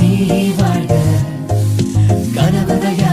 நீ வாழ்க கணபதையா